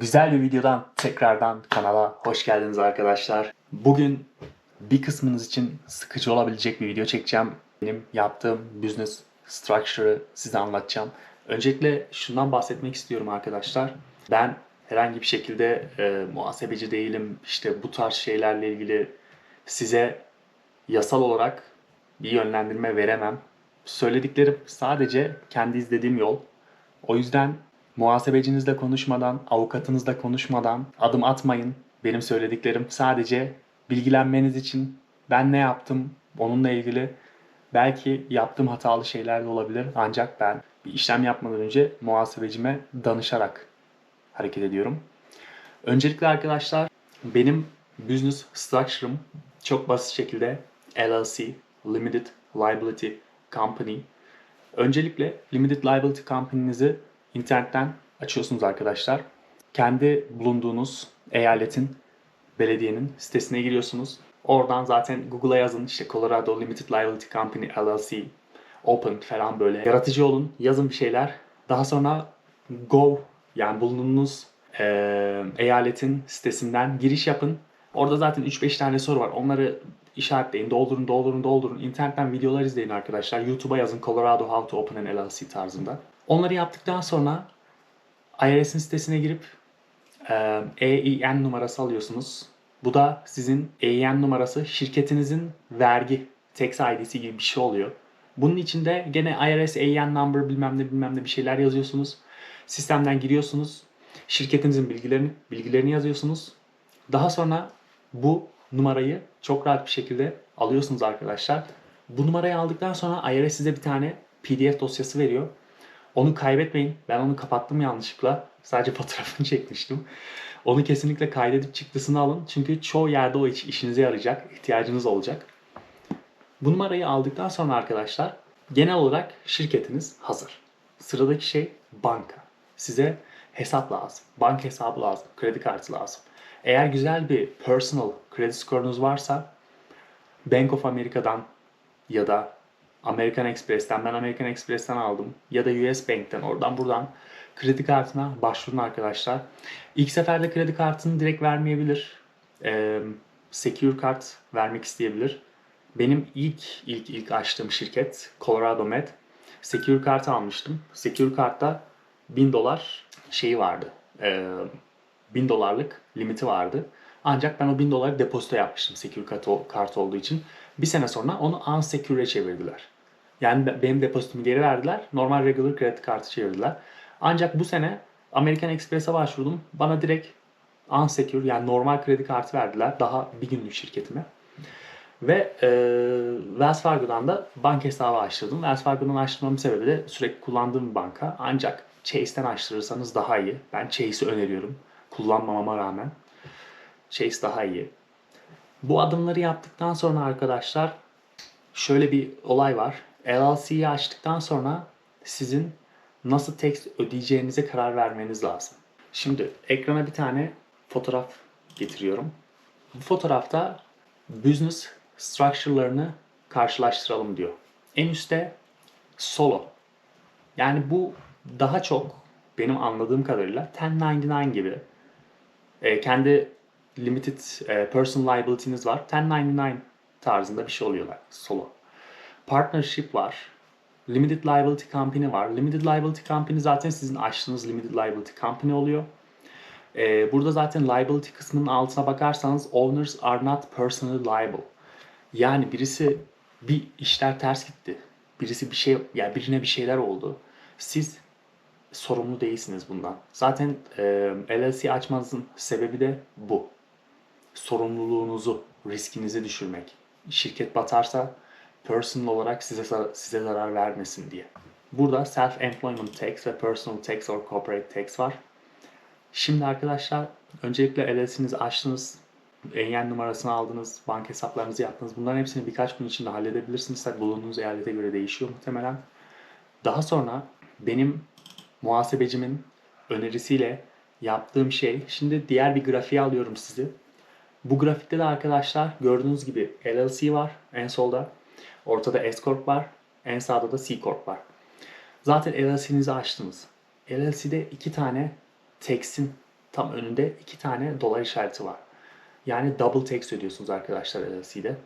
Güzel bir videodan tekrardan kanala hoş geldiniz arkadaşlar. Bugün bir kısmınız için sıkıcı olabilecek bir video çekeceğim. Benim yaptığım business structure'ı size anlatacağım. Öncelikle şundan bahsetmek istiyorum arkadaşlar. Ben herhangi bir şekilde e, muhasebeci değilim. İşte bu tarz şeylerle ilgili size yasal olarak bir yönlendirme veremem. Söylediklerim sadece kendi izlediğim yol. O yüzden muhasebecinizle konuşmadan, avukatınızla konuşmadan adım atmayın. Benim söylediklerim sadece bilgilenmeniz için ben ne yaptım onunla ilgili belki yaptığım hatalı şeyler de olabilir. Ancak ben bir işlem yapmadan önce muhasebecime danışarak hareket ediyorum. Öncelikle arkadaşlar benim business structure'ım çok basit şekilde LLC, Limited Liability Company. Öncelikle Limited Liability Company'nizi internetten açıyorsunuz arkadaşlar. Kendi bulunduğunuz eyaletin, belediyenin sitesine giriyorsunuz. Oradan zaten Google'a yazın işte Colorado Limited Liability Company LLC, Open falan böyle. Yaratıcı olun, yazın bir şeyler. Daha sonra Go yani bulunduğunuz eee, eyaletin sitesinden giriş yapın. Orada zaten 3-5 tane soru var. Onları işaretleyin, doldurun, doldurun, doldurun. İnternetten videolar izleyin arkadaşlar. YouTube'a yazın Colorado How to Open an LLC tarzında. Onları yaptıktan sonra IRS'in sitesine girip e, EIN numarası alıyorsunuz. Bu da sizin EIN numarası şirketinizin vergi tax ID'si gibi bir şey oluyor. Bunun içinde gene IRS EIN number bilmem ne bilmem ne bir şeyler yazıyorsunuz. Sistemden giriyorsunuz. Şirketinizin bilgilerini bilgilerini yazıyorsunuz. Daha sonra bu numarayı çok rahat bir şekilde alıyorsunuz arkadaşlar. Bu numarayı aldıktan sonra IRS size bir tane PDF dosyası veriyor. Onu kaybetmeyin. Ben onu kapattım yanlışlıkla. Sadece fotoğrafını çekmiştim. Onu kesinlikle kaydedip çıktısını alın. Çünkü çoğu yerde o iş işinize yarayacak. ihtiyacınız olacak. Bu numarayı aldıktan sonra arkadaşlar genel olarak şirketiniz hazır. Sıradaki şey banka. Size hesap lazım. Banka hesabı lazım. Kredi kartı lazım. Eğer güzel bir personal kredi skorunuz varsa Bank of America'dan ya da American Express'ten ben American Express'ten aldım ya da US Bank'ten oradan buradan kredi kartına başvurun arkadaşlar. İlk seferde kredi kartını direkt vermeyebilir. Ee, secure kart vermek isteyebilir. Benim ilk ilk ilk açtığım şirket Colorado Med. Secure kart almıştım. Secure kartta 1000 dolar şeyi vardı. Ee, 1000 dolarlık limiti vardı. Ancak ben o 1000 doları depozito yapmıştım secure kart, kart olduğu için. Bir sene sonra onu unsecure'e çevirdiler. Yani be- benim depozitomu geri verdiler. Normal regular kredi kartı çevirdiler. Ancak bu sene American Express'e başvurdum. Bana direkt unsecure yani normal kredi kartı verdiler. Daha bir günlük şirketime. Ve e, Wells Fargo'dan da banka hesabı açtırdım. Wells Fargo'dan açtırmamın sebebi de sürekli kullandığım bir banka. Ancak Chase'den açtırırsanız daha iyi. Ben Chase'i öneriyorum. Kullanmamama rağmen. Chase daha iyi. Bu adımları yaptıktan sonra arkadaşlar şöyle bir olay var. LLC'yi açtıktan sonra sizin nasıl tax ödeyeceğinize karar vermeniz lazım. Şimdi ekrana bir tane fotoğraf getiriyorum. Bu fotoğrafta business structure'larını karşılaştıralım diyor. En üstte solo. Yani bu daha çok benim anladığım kadarıyla 1099 gibi e, kendi limited e, personal liability'niz var. 1099 tarzında bir şey oluyorlar solo. Partnership var. Limited Liability Company var. Limited Liability Company zaten sizin açtığınız Limited Liability Company oluyor. E, burada zaten liability kısmının altına bakarsanız owners are not personally liable. Yani birisi bir işler ters gitti. Birisi bir şey yani birine bir şeyler oldu. Siz sorumlu değilsiniz bundan. Zaten e, LLC açmanızın sebebi de bu. Sorumluluğunuzu, riskinizi düşürmek. Şirket batarsa personal olarak size size zarar vermesin diye. Burada self employment tax ve personal tax or corporate tax var. Şimdi arkadaşlar öncelikle LLC'nizi açtınız. EYN numarasını aldınız, banka hesaplarınızı yaptınız. Bunların hepsini birkaç gün içinde halledebilirsiniz. Tabii bulunduğunuz eyalete göre değişiyor muhtemelen. Daha sonra benim muhasebecimin önerisiyle yaptığım şey, şimdi diğer bir grafiği alıyorum sizi. Bu grafikte de arkadaşlar gördüğünüz gibi LLC var en solda. Ortada S Corp var. En sağda da C Corp var. Zaten LLC'nizi açtınız. LLC'de iki tane tax'in tam önünde iki tane dolar işareti var. Yani double tax ödüyorsunuz arkadaşlar LLC'de.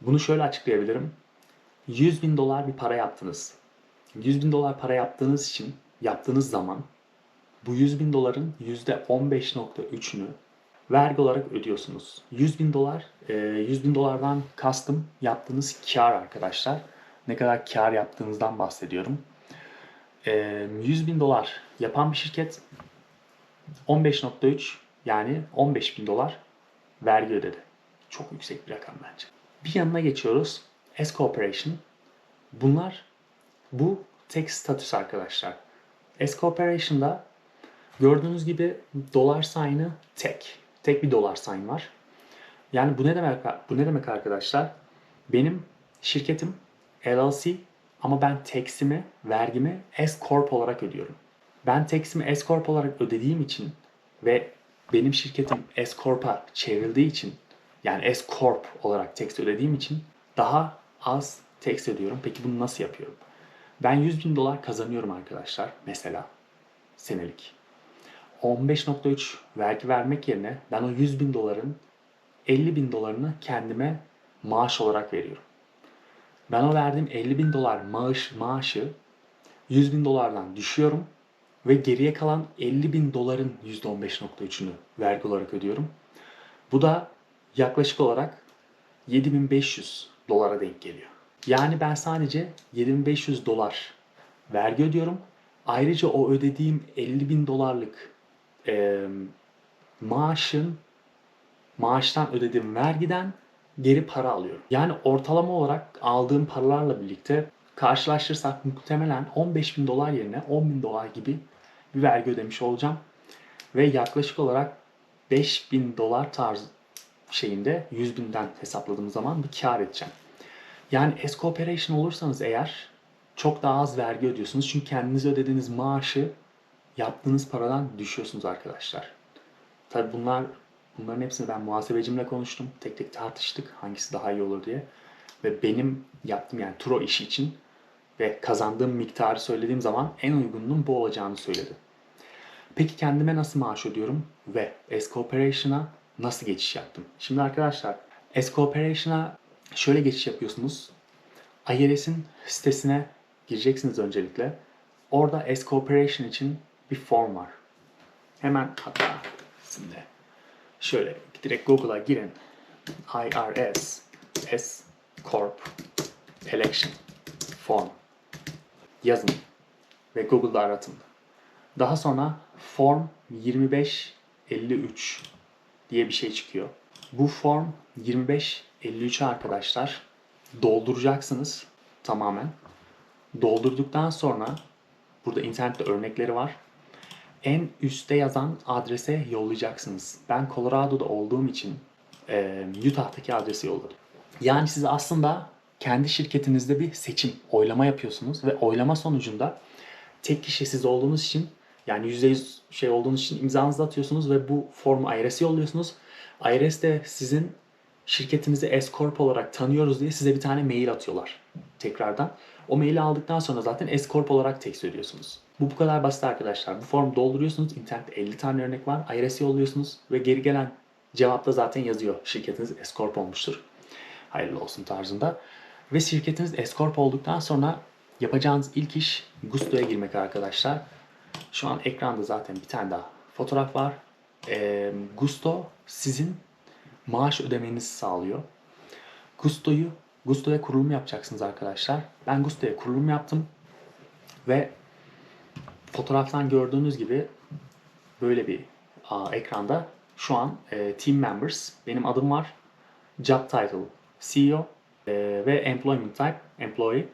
Bunu şöyle açıklayabilirim. 100 bin dolar bir para yaptınız. 100 bin dolar para yaptığınız için yaptığınız zaman bu 100 bin doların %15.3'ünü vergi olarak ödüyorsunuz. 100 bin dolar, e, 100 bin dolardan kastım yaptığınız kar arkadaşlar. Ne kadar kar yaptığınızdan bahsediyorum. E, 100 bin dolar yapan bir şirket 15.3 yani 15 bin dolar vergi ödedi. Çok yüksek bir rakam bence. Bir yanına geçiyoruz. S Corporation. Bunlar bu tek statüs arkadaşlar. S Corporation'da gördüğünüz gibi dolar sign tek. Tek bir dolar sign var. Yani bu ne demek bu ne demek arkadaşlar? Benim şirketim LLC ama ben tax'imi, vergimi S Corp olarak ödüyorum. Ben tax'imi S Corp olarak ödediğim için ve benim şirketim S Corp'a çevrildiği için yani S Corp olarak tax ödediğim için daha az tax ödüyorum. Peki bunu nasıl yapıyorum? Ben 100 bin dolar kazanıyorum arkadaşlar mesela senelik. 15.3 vergi vermek yerine ben o 100 bin doların 50 bin dolarını kendime maaş olarak veriyorum. Ben o verdiğim 50 bin dolar maaş, maaşı 100 bin dolardan düşüyorum ve geriye kalan 50 bin doların %15.3'ünü vergi olarak ödüyorum. Bu da yaklaşık olarak 7500 dolara denk geliyor. Yani ben sadece 7500 dolar vergi ödüyorum. Ayrıca o ödediğim 50 bin dolarlık e, maaşın maaştan ödediğim vergiden geri para alıyorum. Yani ortalama olarak aldığım paralarla birlikte karşılaştırırsak muhtemelen 15 bin dolar yerine 10 bin dolar gibi bir vergi ödemiş olacağım. Ve yaklaşık olarak 5 bin dolar tarz şeyinde 100 binden hesapladığım zaman bir kar edeceğim. Yani S Corporation olursanız eğer çok daha az vergi ödüyorsunuz. Çünkü kendiniz ödediğiniz maaşı yaptığınız paradan düşüyorsunuz arkadaşlar. Tabi bunlar bunların hepsini ben muhasebecimle konuştum. Tek tek tartıştık hangisi daha iyi olur diye. Ve benim yaptığım yani Turo işi için ve kazandığım miktarı söylediğim zaman en uygununun bu olacağını söyledi. Peki kendime nasıl maaş ödüyorum ve S Corporation'a nasıl geçiş yaptım? Şimdi arkadaşlar S Corporation'a şöyle geçiş yapıyorsunuz. IRS'in sitesine gireceksiniz öncelikle. Orada S Corporation için bir form var. Hemen hatta şimdi şöyle direkt Google'a girin. IRS S Corp Election Form yazın ve Google'da aratın. Daha sonra Form 2553 diye bir şey çıkıyor. Bu form 2553 arkadaşlar dolduracaksınız tamamen. Doldurduktan sonra burada internette örnekleri var. En üstte yazan adrese yollayacaksınız. Ben Colorado'da olduğum için e, Utah'taki adresi yolladım. Yani siz aslında kendi şirketinizde bir seçim, oylama yapıyorsunuz ve oylama sonucunda tek kişi siz olduğunuz için yani %100 şey olduğunuz için imzanızı atıyorsunuz ve bu formu IRS'e yolluyorsunuz. IRS de sizin şirketinizi S Corp olarak tanıyoruz diye size bir tane mail atıyorlar tekrardan. O maili aldıktan sonra zaten S Corp olarak text ödüyorsunuz. Bu bu kadar basit arkadaşlar. Bu formu dolduruyorsunuz. İnternette 50 tane örnek var. IRS'e yolluyorsunuz ve geri gelen cevapta zaten yazıyor. Şirketiniz S Corp olmuştur. Hayırlı olsun tarzında. Ve şirketiniz S Corp olduktan sonra yapacağınız ilk iş Gusto'ya girmek arkadaşlar. Şu an ekranda zaten bir tane daha fotoğraf var. Ee, Gusto sizin maaş ödemenizi sağlıyor. Gusto'yu Gusto'ya kurulum yapacaksınız arkadaşlar. Ben Gusto'ya kurulum yaptım ve fotoğraftan gördüğünüz gibi böyle bir aa, ekranda şu an e, team members benim adım var. Job title CEO e, ve employment type employee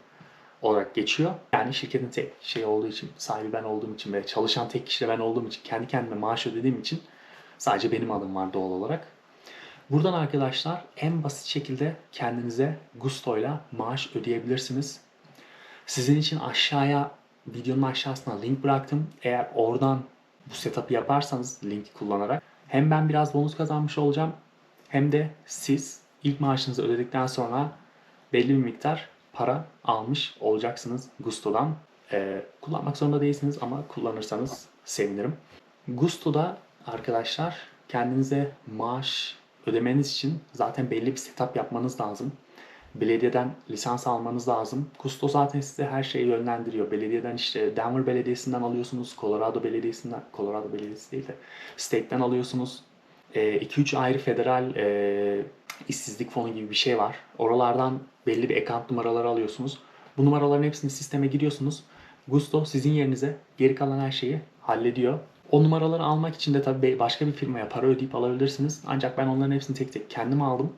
olarak geçiyor. Yani şirketin tek şey olduğu için, sahibi ben olduğum için ve çalışan tek kişi de ben olduğum için, kendi kendime maaş ödediğim için sadece benim adım var doğal olarak. Buradan arkadaşlar en basit şekilde kendinize Gusto'yla maaş ödeyebilirsiniz. Sizin için aşağıya videonun aşağısına link bıraktım. Eğer oradan bu setup'ı yaparsanız linki kullanarak hem ben biraz bonus kazanmış olacağım hem de siz ilk maaşınızı ödedikten sonra belli bir miktar para almış olacaksınız Gusto'dan. Ee, kullanmak zorunda değilsiniz ama kullanırsanız sevinirim. Gusto'da arkadaşlar kendinize maaş ödemeniz için zaten belli bir setup yapmanız lazım. Belediyeden lisans almanız lazım. Kusto zaten size her şeyi yönlendiriyor. Belediyeden işte Denver Belediyesi'nden alıyorsunuz. Colorado Belediyesi'nden, Colorado Belediyesi değil de State'den alıyorsunuz. 2-3 ayrı federal e, işsizlik fonu gibi bir şey var. Oralardan belli bir account numaraları alıyorsunuz. Bu numaraların hepsini sisteme giriyorsunuz. Gusto sizin yerinize geri kalan her şeyi hallediyor. O numaraları almak için de tabii başka bir firmaya para ödeyip alabilirsiniz. Ancak ben onların hepsini tek tek kendim aldım.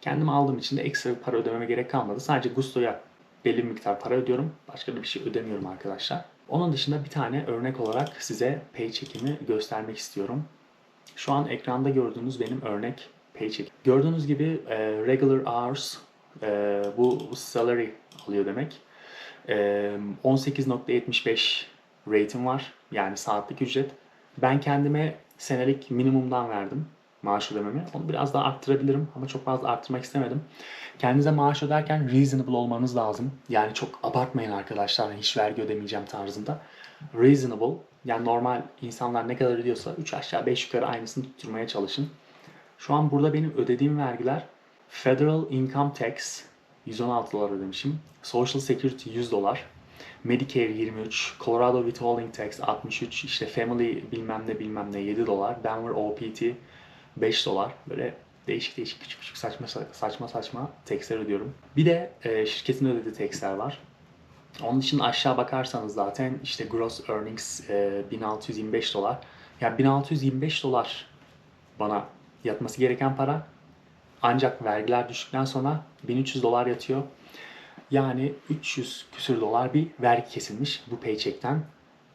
Kendim aldığım için de ekstra bir para ödememe gerek kalmadı. Sadece Gusto'ya belli bir miktar para ödüyorum. Başka da bir şey ödemiyorum arkadaşlar. Onun dışında bir tane örnek olarak size paycheck'imi göstermek istiyorum. Şu an ekranda gördüğünüz benim örnek paycheck. Gördüğünüz gibi e, regular hours e, bu salary alıyor demek. E, 18.75 rate'im var. Yani saatlik ücret. Ben kendime senelik minimumdan verdim maaş ödememi. Onu biraz daha arttırabilirim ama çok fazla arttırmak istemedim. Kendinize maaş öderken reasonable olmanız lazım. Yani çok abartmayın arkadaşlar hiç vergi ödemeyeceğim tarzında. Reasonable yani normal insanlar ne kadar ödüyorsa 3 aşağı 5 yukarı aynısını tutturmaya çalışın. Şu an burada benim ödediğim vergiler Federal Income Tax 116 dolar ödemişim. Social Security 100 dolar. Medicare 23, Colorado Withholding Tax 63, işte Family bilmem ne bilmem ne 7 dolar, Denver OPT 5 dolar. Böyle değişik değişik küçük küçük saçma saçma saçma taxler ödüyorum. Bir de e, şirketin ödediği taxler var. Onun dışında aşağı bakarsanız zaten işte gross earnings e, 1625 dolar. Yani 1625 dolar bana yatması gereken para. Ancak vergiler düştükten sonra 1300 dolar yatıyor. Yani 300 küsür dolar bir vergi kesilmiş bu paycheck'ten.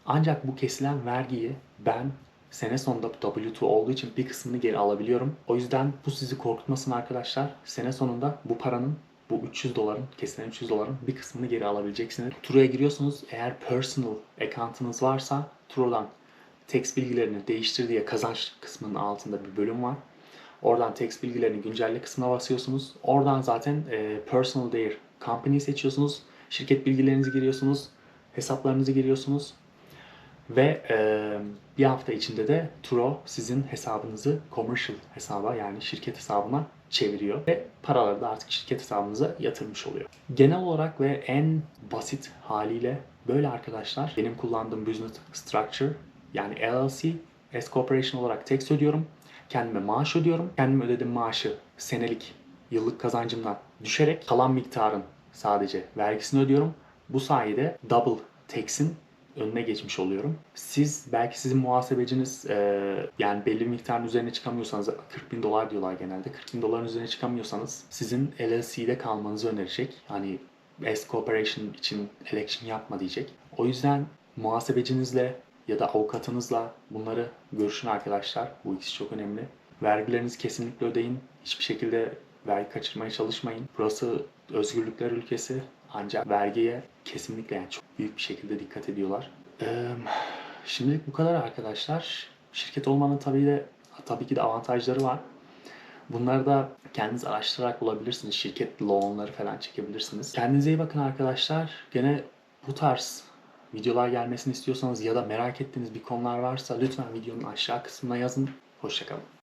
Ancak bu kesilen vergiyi ben sene sonunda W2 olduğu için bir kısmını geri alabiliyorum. O yüzden bu sizi korkutmasın arkadaşlar. Sene sonunda bu paranın bu 300 doların, kesilen 300 doların bir kısmını geri alabileceksiniz. Turo'ya giriyorsunuz. Eğer personal account'ınız varsa Turo'dan tax bilgilerini değiştir diye kazanç kısmının altında bir bölüm var. Oradan tax bilgilerini güncelle kısmına basıyorsunuz. Oradan zaten e, personal değer company seçiyorsunuz. Şirket bilgilerinizi giriyorsunuz. Hesaplarınızı giriyorsunuz. Ve e, bir hafta içinde de Turo sizin hesabınızı commercial hesaba yani şirket hesabına çeviriyor ve paraları da artık şirket hesabınıza yatırmış oluyor. Genel olarak ve en basit haliyle böyle arkadaşlar benim kullandığım business structure yani LLC S Corporation olarak tax ödüyorum. Kendime maaş ödüyorum. Kendim ödediğim maaşı senelik yıllık kazancımdan düşerek kalan miktarın sadece vergisini ödüyorum. Bu sayede double tax'in önüne geçmiş oluyorum. Siz belki sizin muhasebeciniz e, yani belli bir miktarın üzerine çıkamıyorsanız 40 bin dolar diyorlar genelde. 40 bin doların üzerine çıkamıyorsanız sizin LLC'de kalmanızı önerecek. Hani S Corporation için election yapma diyecek. O yüzden muhasebecinizle ya da avukatınızla bunları görüşün arkadaşlar. Bu ikisi çok önemli. Vergilerinizi kesinlikle ödeyin. Hiçbir şekilde vergi kaçırmaya çalışmayın. Burası özgürlükler ülkesi. Ancak vergiye kesinlikle yani çok büyük bir şekilde dikkat ediyorlar. Ee, şimdilik bu kadar arkadaşlar. Şirket olmanın tabii de tabii ki de avantajları var. Bunları da kendiniz araştırarak bulabilirsiniz. Şirket loanları falan çekebilirsiniz. Kendinize iyi bakın arkadaşlar. Gene bu tarz videolar gelmesini istiyorsanız ya da merak ettiğiniz bir konular varsa lütfen videonun aşağı kısmına yazın. Hoşçakalın.